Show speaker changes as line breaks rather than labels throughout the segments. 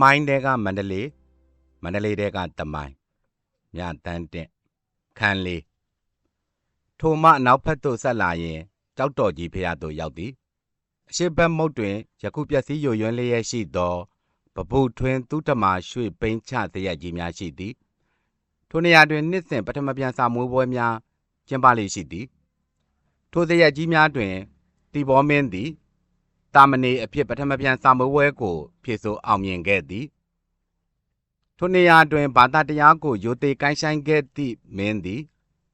မိုင်းတဲကမန္တလေးမန္တလေးတဲကတမိုင်းမြတန်းတက်ခန်းလေးထိုမှနောက်ဖက်သို့ဆက်လာရင်ကြောက်တော်ကြီးဖရာသို့ရောက်သည်အရှိတ်ဘက်မုတ်တွင်ယခုပျက်စီးယိုယွင်းလျက်ရှိသောပပုထွင်းသူတမရွှေပိန်းချတရက်ကြီးများရှိသည်ထိုနေရာတွင်နှစ်စဉ်ပထမပြန်စာမွေးပွဲများကျင်းပလေရှိသည်ထိုတရက်ကြီးများတွင်တီဘောမင်းသည် တာမဏေအဖြစ်ပထမပြန်စာမွေးပွဲကိုဖြည့်ဆို့အောင်မြင်ခဲ့သည်ထိုနေရာတွင်ဘာသာတရားကိုယိုသေးကိုင်းဆိုင်ခဲ့သည့်မင်းသည်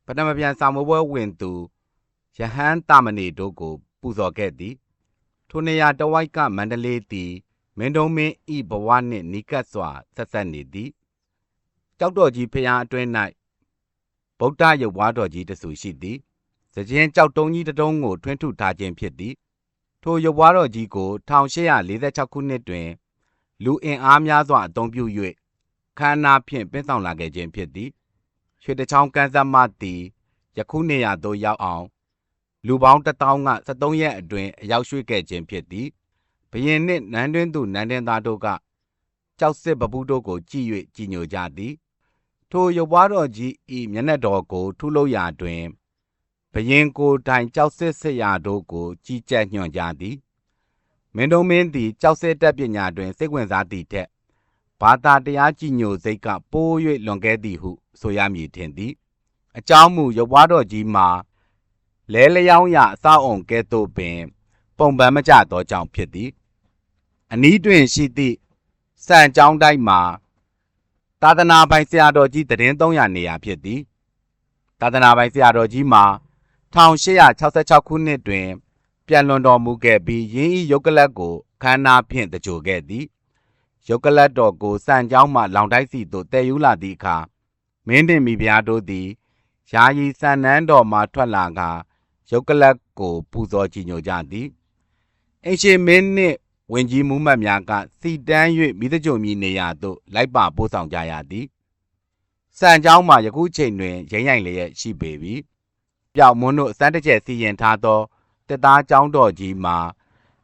ပထမပြန်စာမွေးပွဲဝင်သူယဟန်တာမဏေတို့ကို ပူဇော်ခဲ့သည်ထိုနေရာတဝိုက်ကမန္တလေးသည်မင်းတုံးမင်းဤဘဝနှင့်နီးကပ်စွာဆက်ဆက်နေသည်ကြောက်တော်ကြီးဖျားအတွင်း၌ဗုဒ္ဓရုပ်ဝါတော်ကြီးတဆူရှိသည်စကြင်ကြောက်တုံးကြီးတစ်တုံးကိုထွင်းထုထားခြင်းဖြစ်သည် ထိုရုပ်ဝါတော်ကြီးကို1846ခုနှစ်တွင် လူအင်အားများစွာအသုံးပြု၍ခန္ဓာဖြင့်ပင်းဆောင်လာခဲ့ခြင်းဖြစ်သည်ရွှေတချောင်းကန်းဆက်မသည်ယခုနေရာသို့ရောက်အောင် လူပေါင်းတစ်တောင်းက73ရက်အတွင်းအရောက်ရွှေ့ခဲ့ခြင်းဖြစ်သည်ဘရင်နှင့်နန်းတွင်းသူနန်းတွင်းသားတို့ကကြောက်စစ်ပပူးတို့ကိုကြည်၍ကြည်ညိုကြသည် ထိုရုပ်ပွားတော်ကြီးဤမျက်နှာတော်ကိုထုလုပ်ရာတွင် ဘရင်ကိုယ်တိုင်ကြောက်စစ်စစ်ရာတို့ကိုကြီးကြပ်ညွှန်ကြားသည်မင်းတုံးမင်းသည်ကြောက်စစ်တက်ပညာတွင်စိတ်ဝင်စားသည့်ထက်ဘာသာတရားကြည်ညိုစိတ်ကပိုး၍လွန်ကဲသည်ဟုဆိုရမည်ထင်သည်အကြောင်းမူရုပ်ပွားတော်ကြီးမှာလဲလျောင်းရာအဆောက်အုံကဲ့သို့ပင် ပုံပန်းမကျသောကြောင့်ဖြစ်သည်အနီးတွင်ရှိသည့်စံကြောင်းတိုက်မှာသာသနာပိုင်ဆရာတော်ကြီးတည်င်း300နေရာဖြစ်သည်သာသနာပိုင်ဆရာတော်ကြီးမှာ 1866ခုနှစ်တွင် ပြန်လွန်တော်မူခဲ့ပြီးယင်းဤယုတ်ကလတ်ကိုခန္ဓာဖြင့်တကြိုခဲ့သည်ယုတ်ကလတ်တော်ကိုစံကြောင်းမှလောင်တိုက်စီသို့တည်ယူလာသည့်အခါမင်းတင်မိဖုရားတို့သည်ယာယီစံနှန်းတော်မှထွက်လာကာယုတ်ကလတ်ကိုပူဇော်ကြည်ညိုကြသည်အင်ရှင်မင်းနှင့်ဝင်ကြီးမှုမှတ်များကစီတန်း၍မိသကြုံမြည်နေရာသို့လိုက်ပါပို့ဆောင်ကြရသည်စံကြောင်းမှာယခုချိန်တွင်ရိမ့်ရိုင်လျက်ရှိပေပြီ ပျောက်မွန်းတို့အစမ်းတစ်ချက်စီရင်ထားသောတက်သားကျောင်းတော်ကြီးမှာ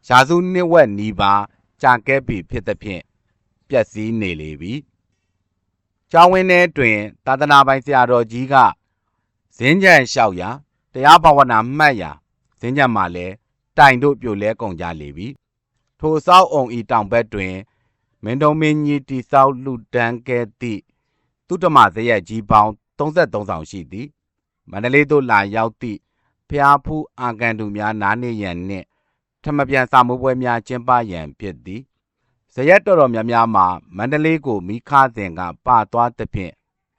ရာစုနှစ်ဝက်နီးပါးကြာကဲပြီဖြစ်သဖြင့်ပျက်စီးနေလေပြီကျောင်းဝင်းထဲတွင် သာသနာပိုင်ဆရာတော်ကြီးကဇင်းကြံလျှောက်ရာတရားဘာဝနာမှတ်ရာဇင်းကြံမှာလည်းတိုင်တို့ပြိုလဲကုန်ကြလေပြီထိုစောက်အုံဤတောင်ဘက်တွင်မင်းတုံးမင်းကြီးတိဆောက်လူတန်းကဲ့သည့်သူတမဇရက်ကြီးပေါင်း33ဆောင်ရှိသည် မန္တလေးသို့လာရောက်သည့်ဖျားဖူးအာကန်သူများနားနေရန်နှင့်ထမပြန်စာမိုးပွဲများကျင်းပရန်ဖြစ်သည်ဇရက်တော်တော်များများမှာမန္တလေးကိုမိခစဉ်ကပသွားသဖြင့်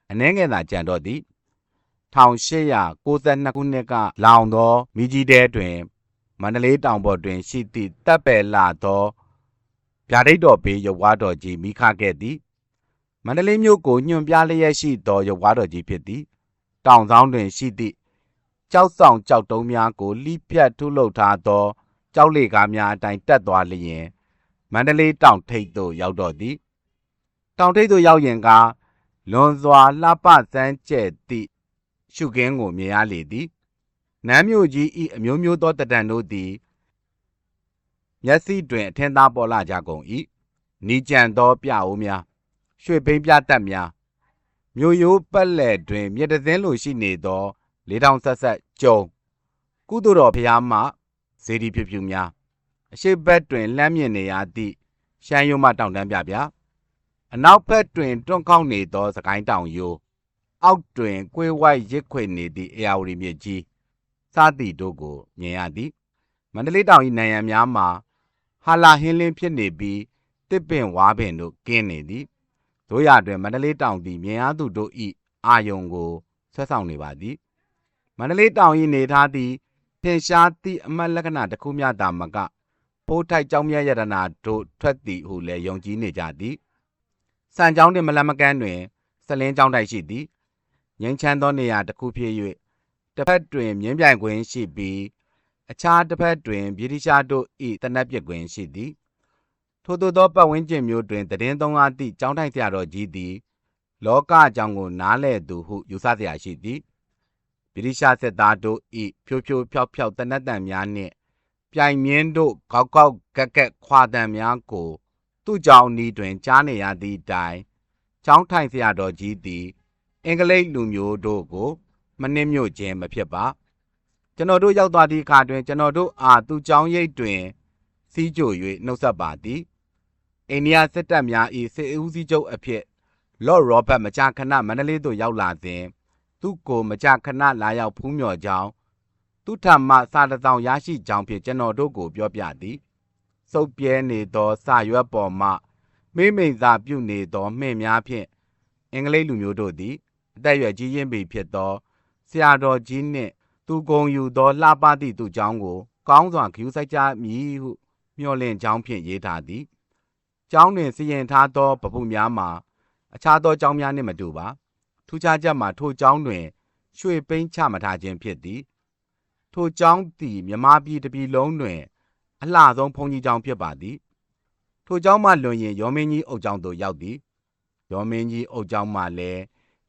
အနှဲငယ်သာကြံတော့သည်1892ခုနှစ်ကလောင်သောမိကြီးတဲတွင်မန္တလေးတောင်ပေါ်တွင်ရှိသည့်တပ်ပယ်လာသောဗျာဒိတ်တော်ဘေးရုပ်ဝါတော်ကြီးမိခခဲ့သည်မန္တလေးမြို့ကိုညွန်ပြလျက်ရှိသောရုပ်ဝါတော်ကြီးဖြစ်သည် တောင်ဆောင်တွင်ရှိသည့်ကြောက်ဆောင်ကြောက်တုံးများကိုလိပြတ်ထုလုပ်ထားသောကြောက်လေကားများအတိုင်း တက်သွားလျင် မန္တလေးတောင်ထိပ်သို့ ရောက်တော့သည် တောင်ထိပ်သို့ရောက်ရင်ကလွန်စွာလှပစမ်းကျဲ့သည့် ရှုခင်းကို မြင်ရလေသည်နမ်းမြို့ကြီးဤအမျိုးမျိုးသောတတန်တို့သည် မျက်စိတွင် အထင်သာပေါ်လာကြကုန်၏နီကြံသော ပြအိုးများ ရွှေဘိန်းပြတက်များ မြို့ရိုးပက်လက်တွင်မြစ်တစင်းလိုရှိနေသောလေးထောင်ဆက်ဆက်ကျုံကုသိုလ်တော်ဖျားမှဇေဒီဖြူဖြူများအရှိတ်ဘက်တွင်လှမ်းမြင်နေရသည့်ရှမ်းရိုးမှတောင်တန်းပြပြအနောက်ဘက်တွင်တွန့်ခေါက်နေသောစကိုင်းတောင်ရိုးအောက်တွင်ကွေးဝိုက်ရစ်ခွေနေသည့်အေယာဝတီမြစ်ကြီးစသည်တို့ကိုမြင်ရသည်မန္တလေးတောင်၏နိုင်ရန်များမှာဟာလာဟင်းလင်းဖြစ်နေပြီးတစ်ပင်ဝါပင်တို့ကင်းနေသည် တို့ရတွင်မန္တလေးတောင်သည်မြင်ရသူတို့၏အာယုံကိုဆက်ဆောင်နေပါသည်မန္တလေးတောင်၏နေထားသည်ထင်ရှားသည့်အမတ်လက္ခဏာတစ်ခုမျှသာမကဖိုးထိုက်ကြောင်းမြတ်ရတနာတို့ထွက်သည်ဟုလည်းယုံကြည်နေကြသည်စံကြောင်းတွင်မလမကန်းတွင်စလင်းကြောင်းတိုက်ရှိသည်ငင်းချမ်းသောနေရာတစ်ခုဖြစ်၍တစ်ဖက်တွင်မြင်းပြိုင်ခွင်းရှိပြီးအခြားတစ်ဖက်တွင်ဗြိတိရှားတို့၏တနက်ပြစ်ခွင်းရှိသည် ထို့သောသောပတ်ဝန်းကျင်မျိုးတွင်တည်င်းသုံးအားသည့်ကျောင်းထိုင်ဆရာတော်ကြီးသည်လောကအကြောင်းကိုနားလဲသူဟုယူဆเสียရှိသည်ဗြိတိရှားစစ်သားတို့၏ဖြိုးဖြိုးဖြောက်ဖြောက်တနက်တန်များနှင့်ပြိုင်မြင်းတို့ကောက်ကောက်ကက်ကက်ခွာတံများကို သူ့ကြောင့်ဤတွင်ကြားနေရသည့်တိုင်ကျောင်းထိုင်ဆရာတော်ကြီးသည်အင်္ဂလိပ်လူမျိုးတို့ကိုမနှင်းမြို့ခြင်းမဖြစ်ပါကျွန်တော်တို့ရောက်သွားသည့်အခါတွင်ကျွန်တော်တို့အားသူ့ကျောင်းရိပ်တွင်စီးကြို၍နှုတ်ဆက်ပါသည် အိန္ဒိယစစ်တပ်များ၏စစ်ဦးစီးချုပ်အဖြစ်လော့ရောဘတ်မကြာခဏမန္တလေးသို့ရောက်လာစဉ်သူ့ကိုမကြာခဏလာရောက်ဖူးမြော်ကြောင်းသူထံမှစာတစ်စောင်ရရှိကြောင်းဖြင့်ကျွန်တော်တို့ကိုပြောပြသည်စုပ်ပြဲနေသောစာရွက်ပေါ်မှမိမိန်စာပြုနေသောမှင်များဖြင့်အင်္ဂလိပ်လူမျိုးတို့သည်အသက်အရွယ်ကြီးရင်းပေဖြစ်သောဆရာတော်ကြီးနှင့်သူကုံယူသောလှပသည့်သူเจ้าကို ကောင်းစွာဂရုစိုက်ကြမည်ဟုမျှော်လင့်ကြောင်းဖြင့်ရေးထားသည်။ ကျောင်းတွင်စီရင်ထားသောပပုများမှာ အခြားသောကျောင်းများနှင့်မတူပါ။ထူးခြားချက်မှာထိုကျောင်းတွင် ရွှေပိန်းချမထားခြင်းဖြစ်သည်။ထိုကျောင်းသည်မြမပြည်တစ်ပြည်လုံးတွင် အလှဆုံးဘုံကြီးကျောင်းဖြစ်ပါသည်။ထိုကျောင်းမှလွန်ရင်ရောမင်းကြီးအုပ်ကျောင်းသို့ရောက်သည်။ရောမင်းကြီးအုပ်ကျောင်းမှလည်း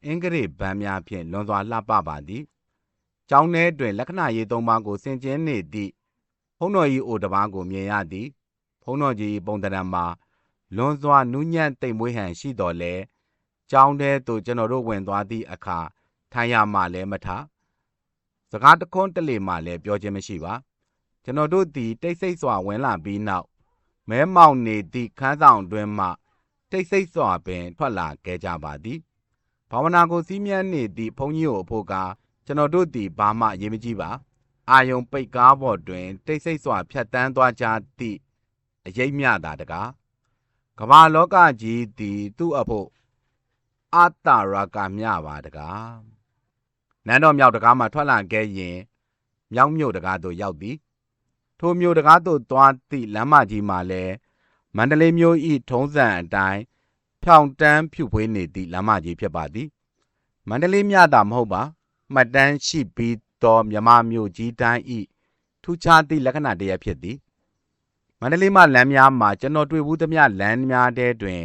အင်္ဂရိဗန်းများဖြင့်လွန်စွာလှပပါသည်။ကျောင်းထဲတွင်လက္ခဏာရေးသုံးပါးကိုဆင်ကျင်းနေသည့်ဘုန်းတော်ကြီးအိုတစ်ပါးကိုမြင်ရသည်။ဘုန်းတော်ကြီးပုံတရံမှာ လွန်စွာနူးညံ့တိမ်မွေးဟန်ရှိတော်လဲကျောင်းထဲသို့ကျွန်တော်တို့ဝင်သွားသည့်အခါထိုင်ရမှလည်းမထစကားတခွန်းတလေမှလည်းပြောခြင်းမရှိပါကျွန်တော်တို့သည်တိတ်ဆိတ်စွာဝင်လာပြီးနောက်မဲမောင်နေသည့်ခန်းဆောင်တွင်မှ တိတ်ဆိတ်စွာပင် ထွက်လာခဲ့ကြပါသည်ဘာဝနာကိုစီးမြန်းနေသည့်ဘုန်းကြီးတို့အဖို့ကကျွန်တော်တို့သည်ဘာမှရေးမကြည့်ပါအာယုံပိတ်ကားပေါ်တွင် တိတ်ဆိတ်စွာဖြတ်တန်းသွားကြသည့်အရေးမြတာတကား ကမ္ဘာလောကကြီးသည်သူ့အဖို့အတ္တရာကမြပါတကားနန်းတော်မြောက်တကားမှထွက်လာခဲ့ရင်မြောက်မြို့တကားသို့ရောက်သည်ထိုမြို့တကားသို့သွားသည့်လမ်းမကြီးမှာလည်းမန္တလေးမြို့၏ထုံးစံအတိုင်းဖြောင်တန်းဖြူဖွေးနေသည့်လမ်းမကြီးဖြစ်ပါသည်မန္တလေးမြတာမဟုတ်ပါမှတ်တမ်းရှိပြီးသောမြမမြို့ကြီးတိုင်းဤထူးခြားသည့်လက္ခဏာတရဖြစ်သည် မန္တလေးမှလမ်းများမှာကျွန်တော်တွေ့ဘူးသမျှလမ်းများတဲတွင်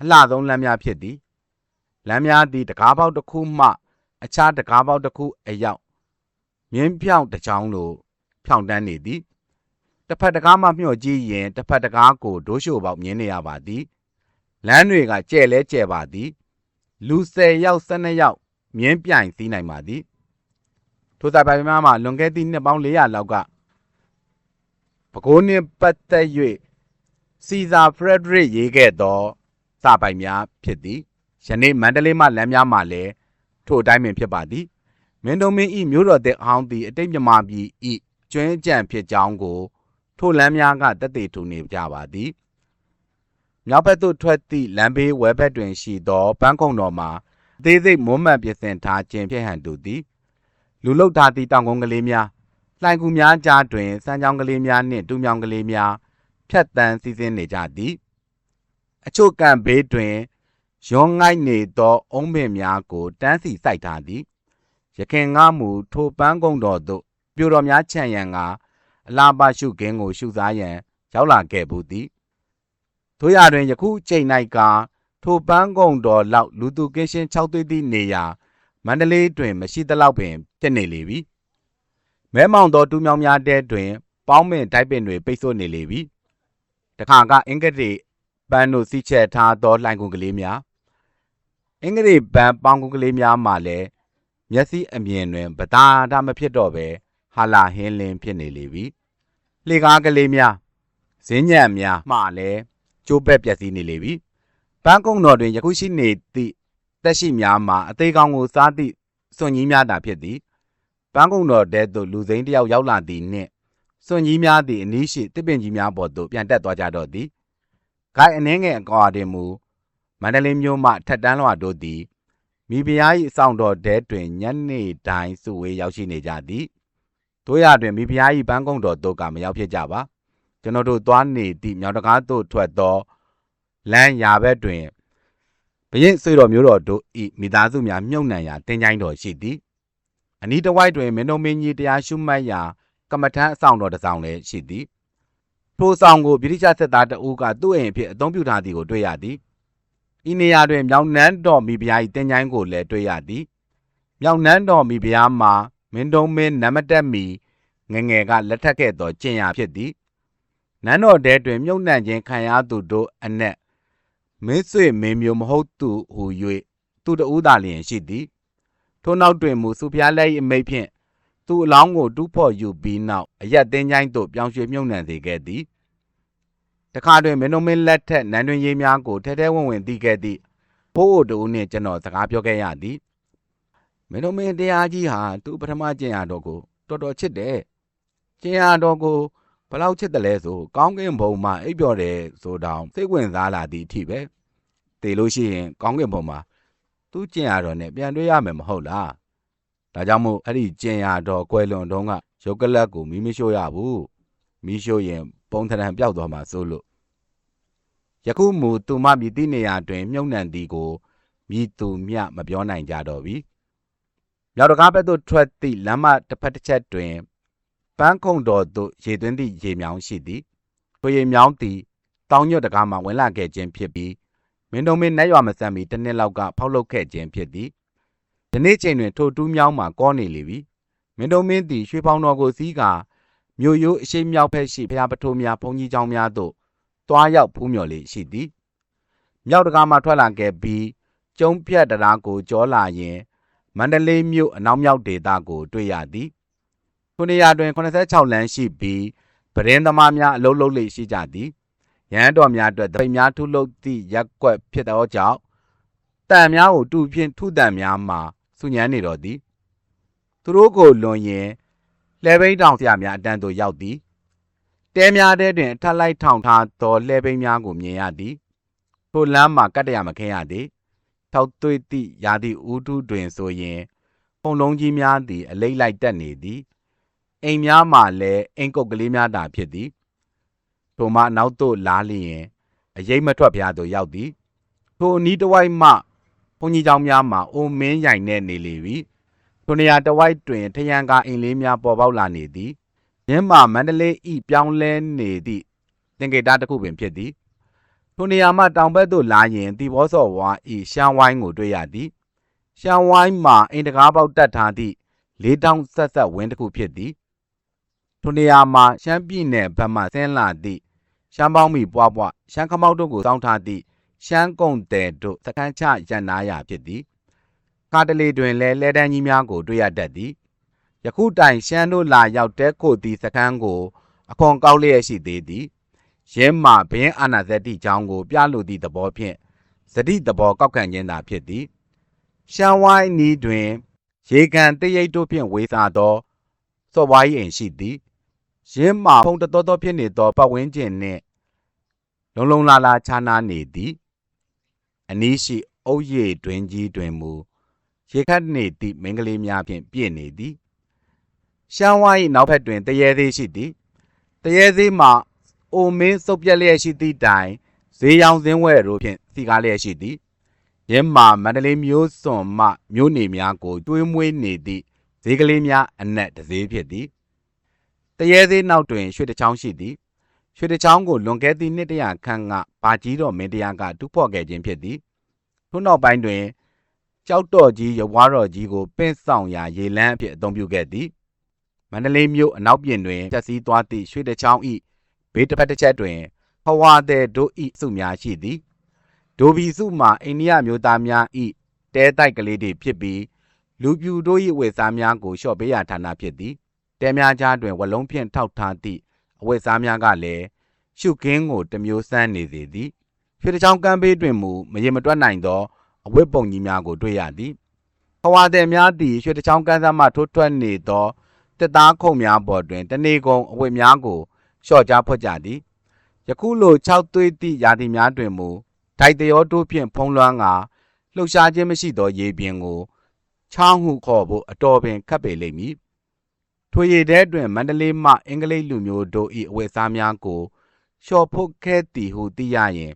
အလှဆုံးလမ်းများဖြစ်သည်လမ်းများသည်တကားပေါက်တစ်ခုမှ အခြားတကားပေါက်တစ်ခုအရောက်မြင်းဖြောင်းတစ်ချောင်းလိုဖြောင်းတန်းနေသည်တစ်ဖက်တကားမှမျှော့ကြည့်ရင်တစ်ဖက်တကားကိုဒိုးရှိုပေါက်မြင်နေရပါသည်လမ်းတွေကကျဲလဲကျဲပါသည် လူ10ယောက်12ယောက်မြင်းပြိုင်စီးနိုင်ပါသည်ထိုစာပိုင်များမှာလွန်ခဲ့သည့်နှစ်ပေါင်း400လောက်က ပဲခူးနှင့်ပတ်သက်၍စီဇာဖရက်ဒရစ်ရေးခဲ့သောစာပိုင်များဖြစ်သည်ယနေ့မန္တလေးမှလမ်းများမှာလည်းထို့အတိုင်းပင်ဖြစ်ပါသည်မင်းတို့မင်းဤမြို့တော်တဲ့အဟောင်းသည်အတိတ်မြမာပြည်ဤကျွင်းကြံဖြစ်ကြောင်းကိုထိုလမ်းများကတသက်ထူနေကြပါသည်မြောက်ဘက်သို့ထွက်သည့်လမ်းဘေးဝဲဘက်တွင်ရှိသောပန်းကုံတော်မှာအသေးစိတ်မွမ်းမံပြင်ဆင်ထားခြင်းဖြစ်ဟန်တူသည်လူလုတ်ထားသည့်တောင်ကုန်းကလေးများ လှိုင်ကူများကြားတွင်စမ်းချောင်းကလေးများနှင့်တူးမြောင်ကလေးများဖြတ်တန်းစီးဆင်းနေကြသည်အချို့ကံဘေးတွင်ရောငိုက်နေသော အုံးပင်များကိုတန်းစီစိုက်ထားသည်ရခင်ငါမူထိုပန်းကုန်းတော်သို့ပြိုတော်များခြံရန်ကအလားပါရှုခင်းကို ရှုစားရန် ရောက်လာခဲ့ဘူးသည်တို့ရတွင်ယခုချိန်၌ကထိုပန်းကုန်းတော်လောက်လူသူကင်းရှင်း၆သွေးသည့်နေရာမန္တလေးတွင်မရှိသလောက်ပင်ဖြစ်နေလေပြီ မဲမောင်သောတူးမြောင်များတဲတွင် ပေါင်းပင်တိုက်ပင်တွေပိတ်ဆို့နေလေပြီတခါကအင်္ဂတိပန်းတို့စီးချက်ထားသောလှိုင်ကုန်ကလေးများအင်္ဂရိပန်းပေါင်းကုန်းကလေးများမှလည်းမျက်စိအမြင်တွင်ဗတာတာမဖြစ်တော့ပဲဟာလာဟင်းလင်းဖြစ်နေလေပြီလှေကားကလေးများဇင်းညံများမှလည်းကျိုးပဲ့ပျက်စီးနေလေပြီပန်းကုန်းတော်တွင်ယခုရှိနေသည့်တက်ရှိများမှာအသေးကောင်းကိုစားသည့်စွန်ကြီးများသာဖြစ်သည် ပန်းကုန်းတော်တဲသို့လူစိမ်းတယောက်ရောက်လာသည်နှင့်စွန်ကြီးများသည်အနည်းရှိတစ်ပင်ကြီးများပေါ်သို့ပြန်တက်သွားကြတော့သည်ဂိုက်အနှင်းငယ်အကွာတွင်မူမန္တလေးမြို့မှထက်တန်းလွှာတို့သည်မိဖုရား၏အဆောင်တော်တဲတွင်ညနေတိုင်းစုဝေးရောက်ရှိနေကြသည်တို့ရတွင်မိဖုရား၏ဘန်းကုန်းတော်တို့ကမရောက်ဖြစ်ကြပါကျွန်တော်တို့သွားနေသည့်မြောင်တကားသို့ထွက်သောလမ်းရာဘက်တွင်ဘရင်ဆွေတော်မျိုးတော်တို့ဤမိသားစုများမြုပ်နှံရာတင်ကြိုင်းတော်ရှိသည် အနီးတစ်ဝိုက်တွင်မင်းတို့မင်းကြီးတရားရှုမှတ်ရာကမ္မထမ်းအဆောင်တော်တစ်ဆောင်လည်းရှိသည်ထိုဆောင်ကိုဗြိတိရှစစ်သားတအူးကသူ့အိမ်အဖြစ်အသုံးပြုထားသည်ကိုတွေ့ရသည်ဤနေရာတွင်မြောင်နန်းတော်မိဖုရား၏တင်ကြိုင်းကိုလည်းတွေ့ရသည်မြောင်နန်းတော်မိဖုရားမှာမင်းတုံးမင်းနမတက်မီငငယ်ကလက်ထက်ခဲ့သောကျင်ရဖြစ်သည်နန်းတော်တဲတွင်မြုပ်နှံခြင်းခံရသူတို့အနက်မင်းဆွေမင်းမျိုးမဟုတ်သူဟူ၍သူတဦးသာလျင်ရှိသည် ထို့နောက်တွင်မူစုဖျားလက်၏အမိတ်ဖြင့်သူအလောင်းကိုတူးဖော်ယူပြီးနောက်အရက်သိန်းချိုင်းသို့ပြောင်းရွှေ့မြုပ်နှံစေခဲ့သည်တခါတွင်မင်းတို့မင်းလက်ထက်နန်းတွင်ရေးများကိုထဲထဲဝင်ဝင်သိခဲ့သည့်ဘိုးအိုတူနှင့်ကျွန်တော်စကားပြောခဲ့ရသည်မင်းတို့မင်းတရားကြီးဟာသူပထမကျင့်ရတော်ကိုတော်တော်ချစ်တယ်ကျင့်ရတော်ကိုဘလောက်ချစ်တယ်လဲဆိုကောင်းကင်ဘုံမှာအိပ်ပျော်တယ်ဆိုတောင်စိတ်ဝင်စားလာသည့်အထိပဲတေလို့ရှိရင်ကောင်းကင်ဘုံမှာ သူကျင့်ရတော်နဲ့ပြန်တွေ့ရမယ်မဟုတ်လားဒါကြောင့်မို့အဲ့ဒီကျင့်ရတော်ကွယ်လွန်တုန်းကရုပ်ကလတ်ကိုမီးမရှို့ရဘူးမီးရှို့ရင်ပုံထရံပျောက်သွားမှာစိုးလို့ယခုမူသူမမြည်သည့်နေရာတွင် မြုပ်နှံသည်ကိုမြည်သူမြမပြောနိုင်ကြတော့ပြီမြောက်တကားဘက်သို့ထွက်သည့်လမ်းမတစ်ဖက်တစ်ချက်တွင်ပန်းခုံတော်သို့ရေသွင်းသည့်ရေမြောင်းရှိသည်ထိုရေမြောင်းသည်တောင်ညွတ်တကားမှဝင်လာခဲ့ခြင်းဖြစ်ပြီးမ င်းတို့မင်းနတ်ရွာမဆန်မီတစ်နှစ်လောက်ကဖောက်လုပ်ခဲ့ခြင်းဖြစ်သည်ဒီနေ့ချိန်တွင်ထိုတူးမြောင်းမှာကောနေလေပြီမင်းတို့မင်းသည်ရွှေဖောင်တော်ကိုစီးကာမြို့ရိုးအရှိမြောက်ဖက်ရှိဖျားပထိုးများဘုံကြီးကျောင်းများသို့တွားရောက်ဖူးမြော်လေးရှိသည်မြောက်တကားမှထွက်လာခဲ့ပြီးကျုံပြတ်တရားကိုကြောလာရင်မန္တလေးမြို့အနောက်မြောက်ဒေသကိုတွေ့ရသည်ခုနေရာတွင်86လမ်းရှိပြီးဗရင်သမားများအလုံးလုံးလေးရှိကြသည် ရဟန်းတော်များအတွက်တပိတ်များထုလုပ်သည့်ရက်ကွက်ဖြစ်သောကြောင့်တန်များကိုတူဖြင့်ထုတန်များမှာစုညမ်းနေတော်သည်သူတို့ကိုလွန်ရင်လှဲဘိန်းတောင်ဆရာများအတန်းသို့ရောက်သည်တဲများထဲတွင်အထက်လိုက်ထောင်ထားသောလှဲဘိန်းများကိုမြင်ရသည်ထိုလမ်းမှာကတ္တရမခဲရသည်ထောက်သွေးသည့်ရာသည့်ဦးထုတွင်ဆိုရင်ပုံလုံးကြီးများသည် အလိမ့်လိုက်တက်နေသည်အိမ်များမှာလည်းအိမ်ကုတ်ကလေးများသာဖြစ်သည် ထိုမှနောက်သို့လားလျင်အရေးမထွက်ဖျားသို့ရောက်သည်ထိုအနီးတစ်ဝိုက်မှဘုန်းကြီးเจ้าများမှာအိုမင်းရိုင်နေနေလေပြီထိုနေရာတစ်ဝိုက်တွင်ထရန်ကာအိမ်လေးများပေါ်ပေါက်လာနေသည်ရင်းမှမန္တလေးဤပြောင်းလဲနေသည့်သင်္ကေတတစ်ခုပင်ဖြစ်သည်ထိုနေရာမှတောင်ဘက်သို့လာရင်တီဘောစော်ဝါဤရှမ်းဝိုင်းကိုတွေ့ရသည်ရှမ်းဝိုင်းမှာအိမ်တကားပေါက်တက်ထားသည့်လေးတောင်ဆက်ဆက်ဝင်းတစ်ခုဖြစ်သည်ထိုနေရာမှာရှမ်းပြည်နယ်ဘက်မှဆင်းလာသည့် ရှမ်းပေါင်းမီပွားပွားရှမ်းခမောက်တို့ကိုစောင်းထားသည့်ရှမ်းကုံတဲ့တို့စခန်းချရန်နာရာဖြစ်သည်ကာတလီတွင်လည်းလဲတန်းကြီးများကိုတွေ့ရတတ်သည်ယခုတိုင်ရှမ်းတို့လာရောက်တဲခိုသည့်စခန်းကိုအခွန်ကောက်လျက်ရှိသေးသည်ရဲမှဘင်းအာနာဇတိချောင်းကို ပြလိုသည့်သဘောဖြင့်ဇတိသဘောကောက်ခံခြင်းသာဖြစ်သည်ရှမ်းဝိုင်းနီးတွင် ရေကန်တရိတ်တို့ဖြင့်ဝေစာသောစော်ဝိုင်းအိမ်ရှိသည်ရင်းမှဖုံတတော်တော်ဖြစ်နေသောပတ်ဝန်းကျင်နှင့် လုံလုံလာလာခြားနာနေသည်အနီးရှိအုတ်ရည်တွင်ကြီးတွင်မူရေခတ်နေသည့်မိန်းကလေးများဖြင့်ပြည့်နေသည်ရှမ်းဝိုင်းနောက်ဘက်တွင်တရေသေးရှိသည်တရေသေးမှာအိုမင်းစုပ်ပြက်လျက်ရှိသည့်တိုင်ဈေးရောင်စင်းဝဲတို့ဖြင့်စီကားလျက်ရှိသည်ရင်းမှာမန္တလေးမျိုးစွန်မှမျိုးနေများကိုတွေးမွေးနေသည့်ဈေးကလေးများအနက်တဈေးဖြစ်သည်တရေသေးနောက်တွင်ရွှေတချောင်းရှိသည် ရွှေတချောင်းကိုလွန်ခဲ့သည့်နှစ်တရာခန့်ကဘာကြီးတော်မင်းတရားကတူးဖော်ခဲ့ခြင်းဖြစ်သည်ထို့နောက်ပိုင်းတွင်ကြောက်တော်ကြီးရဝါတော်ကြီးကိုပင့်ဆောင်ရာရေလန်းအဖြစ်အသုံးပြုခဲ့သည်မန္တလေးမြို့အနောက်ပြင်တွင်ကျက်စီးသွားသည့်ရွှေတချောင်း၏ဘေးတစ်ဖက်တစ်ချက်တွင်ဖဝါတဲ့တို့ဤစုများရှိသည်ဒိုဘီစုမှာအိန္ဒိယမျိုးသားများဤတဲတိုက်ကလေးတွေဖြစ်ပြီးလူပြူတို့၏ဝေစားများကိုလျှော့ပေးရဌာနဖြစ်သည်တဲများကြားတွင်ဝလုံးဖြင့်ထောက်ထားသည့် အဝတ်စားများကလည်းရှုခင်းကိုတမျိုးစမ်းနေစေသည်ရွှေတချောင်းကမ်းဘေးတွင်မူမရေမတွက်နိုင်သောအဝတ်ပုံကြီးများကိုတွေ့ရသည်ဖဝါတဲ့များသည်ရွှေတချောင်းကမ်းစားမှထိုးထွက်နေသောတက်သားခုံများပေါ်တွင်တနေကုန်အဝတ်များကိုလျှော့ကြားဖွက်ကြသည်ယခုလို၆သွေးသည့်ရာသီများတွင်မူဒိုက်တရောတို့ဖြင့်ဖုံးလွှမ်းကာလှုပ်ရှားခြင်းမရှိသောရေပြင်ကိုချောင်းဟုခေါ်ဖို့အတော်ပင်ခက်ပေလိမ့်မည် ထိုရေထဲတွင်မန္တလေးမှအင်္ဂလိပ်လူမျိုးတို့၏အဝတ်စားများကိုလျှော်ဖုတ်ခဲ့သည်ဟုသိရရင်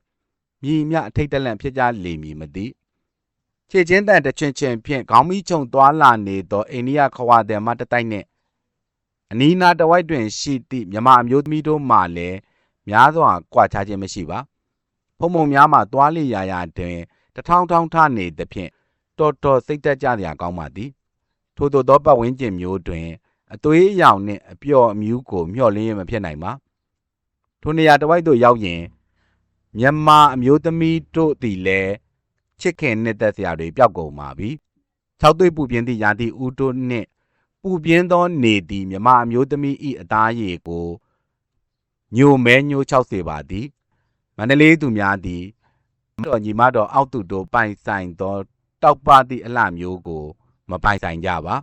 မြည်မြအထိတ်တလန့်ဖြစ်ကြလိမ့်မည်မသိခြေချင်းတန်တချွင်ချင်ဖြင့်ခေါင်းမီးချုံသွားလာနေသောအိန္ဒိယခဝါသည်မှတတိုက်နှင့်အနီးနားတဝိုက်တွင်ရှိသည့်မြမအမျိုးသမီးတို့မှလည်းများစွာကြွာချခြင်းမရှိပါဖုံဖုံများမှသွားလေရာရာတွင်တထောင်ထောင်ထနေသဖြင့်တော်တော်စိတ်သက်ကြစရာကောင်းပါသည်ထို့သောသောပတ်ဝန်းကျင်မျိုးတွင် အသွေးအယောင်နှင့်အပျော်အမြူးကိုမျှော်လင်းရမဖြစ်နိုင်ပါထိုနေရာတစ်ဝိုက်သို့ရောက်ရင်မြန်မာအမျိုးသမီးတို့သည်လည်းချစ်ခင်နှစ်သက်စရာတွေပျောက်ကုန်ပါပြီ။၆သွေးပူပြင်းသည့်ရာသီဥတုနှင့်ပူပြင်းသောနေသည့်မြမအမျိုးသမီး၏အသားရည်ကိုညိုမဲညိုချောက်စေပါသည်။မန္တလေးသူများသည်တော်ညီမတော်အောက်သူတို့ပိုင်ဆိုင်သောတောက်ပသည့်အလှမျိုးကို မပိုင်ဆိုင်ကြပါ